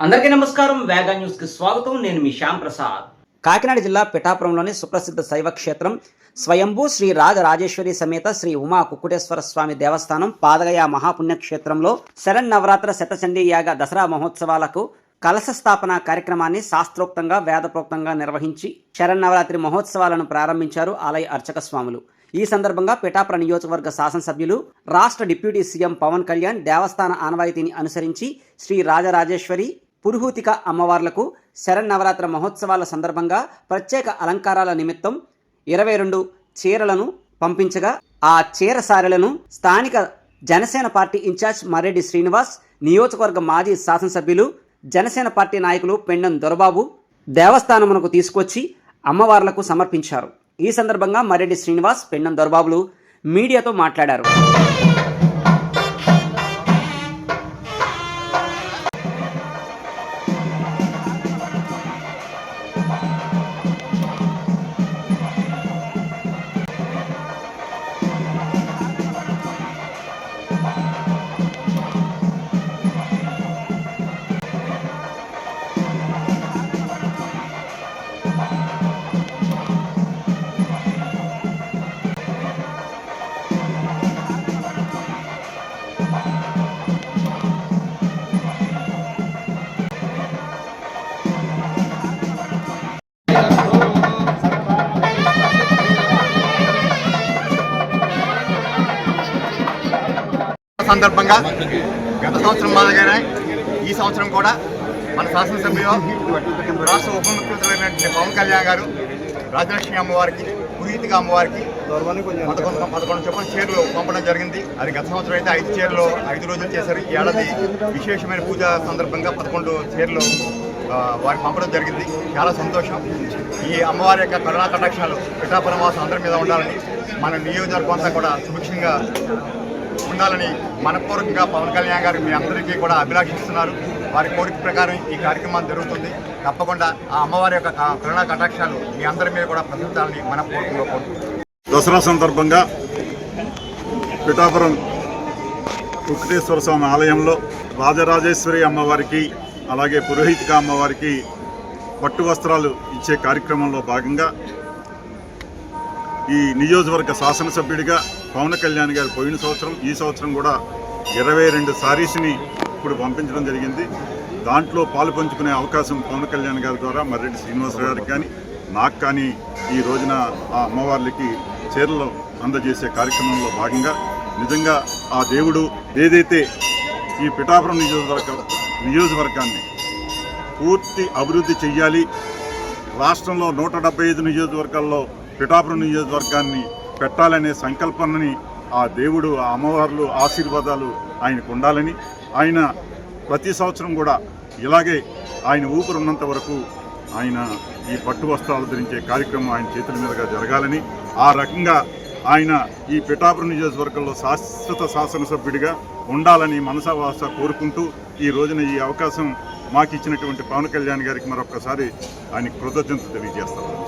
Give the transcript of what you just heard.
అందరికీ నమస్కారం. వేగా న్యూస్కి స్వాగతం. నేను మీ శ్యామ్ ప్రసాద్. కాకినాడ జిల్లా పిఠాపురంలోని సుప్రసిద్ధ శైవ క్షేత్రం స్వయంభూ శ్రీ రాజరాజేశ్వరి సమేత శ్రీ ఉమా కుక్కుటేశ్వర స్వామి దేవస్థానం పాదగయ మహాపుణ్యక్షేత్రంలో శరణ్ నవరాత్ర శతచండీ యాగ దసరా మహోత్సవాలకు కలశ స్థాపన కార్యక్రమాన్ని శాస్త్రోక్తంగా వేదప్రోక్తంగా నిర్వహించి శరన్నవరాత్రి మహోత్సవాలను ప్రారంభించారు ఆలయ అర్చక స్వాములు. ఈ సందర్భంగా పిఠాపుర నియోజకవర్గ శాసనసభ్యులు రాష్ట్ర డిప్యూటీ సీఎం పవన్ కళ్యాణ్ దేవస్థాన ఆనవాయితీని అనుసరించి శ్రీ రాజరాజేశ్వరి పురుహూతిక అమ్మవార్లకు శరన్నవరాత్ర మహోత్సవాల సందర్భంగా ప్రత్యేక అలంకారాల నిమిత్తం ఇరవై రెండు చీరలను పంపించగా ఆ చీర సారెలను స్థానిక జనసేన పార్టీ ఇన్ఛార్జ్ మర్రెడ్డి శ్రీనివాస్ నియోజకవర్గ మాజీ శాసనసభ్యులు జనసేన పార్టీ నాయకులు పెండం దొరబాబు దేవస్థానమునకు తీసుకొచ్చి అమ్మవార్లకు సమర్పించారు. ఈ సందర్భంగా మర్రెడ్డి శ్రీనివాస్ పెండం దొరబాబులు మీడియాతో మాట్లాడారు. సందర్భంగా గత సంవత్సరం మాదిరిగానే ఈ సంవత్సరం కూడా మన శాసనసభ్యులు రాష్ట్ర ఉప ముఖ్యమంత్రి పవన్ కళ్యాణ్ గారు రాజలక్ష్మి అమ్మవారికి పురీతిగా అమ్మవారికి పదకొండు పదకొండు చొప్పున చీరలు పంపడం జరిగింది. అది గత సంవత్సరం అయితే ఐదు చీరలు ఐదు రోజులు చేశారు. ఈ ఏడాది విశేషమైన పూజ సందర్భంగా పదకొండు చీరలు వారికి పంపడం జరిగింది. చాలా సంతోషం. ఈ అమ్మవారి యొక్క కరుణా కటాక్షాలు పిఠాపురం వాసం అందరి మీద ఉండాలని మన నియోజకవర్గం అంతా కూడా సుభిక్షంగా ఉండాలని మనపూర్వకంగా పవన్ కళ్యాణ్ గారు మీ అందరికీ కూడా అభిలాషిస్తున్నారు వారి కోరిక ప్రకారం ఈ కార్యక్రమం జరుగుతుంది. తప్పకుండా ఆ అమ్మవారి యొక్క కరుణా కటాక్షాలు మీ అందరి మీద కూడా ప్రసరించాలని మనపూర్వకంగా కోరుకుంటున్నాను దసరా సందర్భంగా పిఠాపురం వెంకటేశ్వర స్వామి ఆలయంలో రాజరాజేశ్వరి అమ్మవారికి అలాగే పురోహితిక అమ్మవారికి పట్టు వస్త్రాలు ఇచ్చే కార్యక్రమంలో భాగంగా ఈ నియోజకవర్గ శాసనసభ్యుడిగా పవన్ కళ్యాణ్ గారు పోయిన సంవత్సరం ఈ సంవత్సరం కూడా ఇరవై రెండు సారీస్ని ఇప్పుడు పంపించడం జరిగింది. దాంట్లో పాలు పంచుకునే అవకాశం పవన్ కళ్యాణ్ గారి ద్వారా మర్రెడ్డి శ్రీనివాస గారికి కానీ నాకు కానీ ఈ రోజున ఆ అమ్మవార్లకి చీరలు అందజేసే కార్యక్రమంలో భాగంగా నిజంగా ఆ దేవుడు ఏదైతే ఈ పిఠాపురం నియోజకవర్గ నియోజకవర్గాన్ని పూర్తి అభివృద్ధి చెయ్యాలి రాష్ట్రంలో నూట డెబ్బై ఐదు నియోజకవర్గాల్లో పిఠాపురం నియోజకవర్గాన్ని పెట్టాలనే సంకల్పనని ఆ దేవుడు ఆ అమ్మవార్లు ఆశీర్వాదాలు ఆయనకు ఉండాలని ఆయన ప్రతి సంవత్సరం కూడా ఇలాగే ఆయన ఊపిరున్నంత వరకు ఆయన ఈ పట్టు వస్త్రాలు ధరించే కార్యక్రమం ఆయన చేతుల మీదుగా జరగాలని ఆ రకంగా ఆయన ఈ పిఠాపురం నియోజకవర్గంలో శాశ్వత శాసనసభ్యుడిగా ఉండాలని మనసావాస కోరుకుంటూ ఈ రోజున ఈ అవకాశం మాకు ఇచ్చినటువంటి పవన్ కళ్యాణ్ గారికి మరొకసారి ఆయన కృతజ్ఞత తెలియజేస్తాను